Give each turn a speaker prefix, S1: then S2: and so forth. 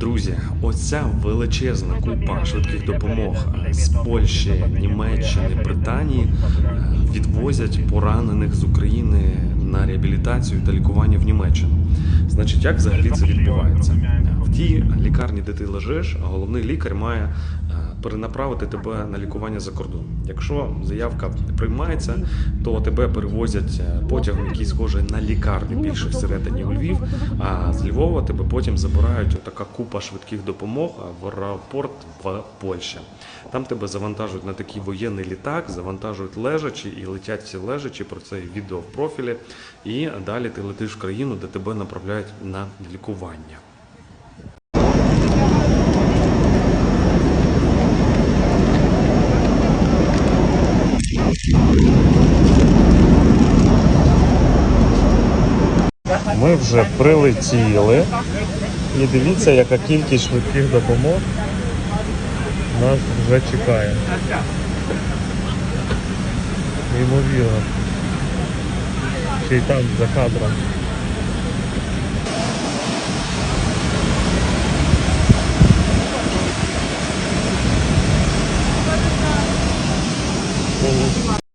S1: Друзі, оця величезна купа швидких допомог з Польщі, Німеччини, Британії е, відвозять поранених з України на реабілітацію та лікування в Німеччину. Значить, як взагалі це відбувається? В тій лікарні, де ти лежиш, головний лікар має перенаправити тебе на лікування за кордон. Якщо заявка приймається, то тебе перевозять е, потягом, який схожий на лікарню більше всередині у Львів. А з Львова тебе потім забирають така купа швидких допомог в аеропорт в Польщі. Там тебе завантажують на такий воєнний літак, завантажують лежачі і летять всі лежачі. Про це відео в профілі. І далі ти летиш в країну, де тебе направляють на лікування. Ми вже прилетіли. І дивіться, яка кількість швидких допомог нас вже чекає. Неймовірно. Ще й там за кадром. Thank.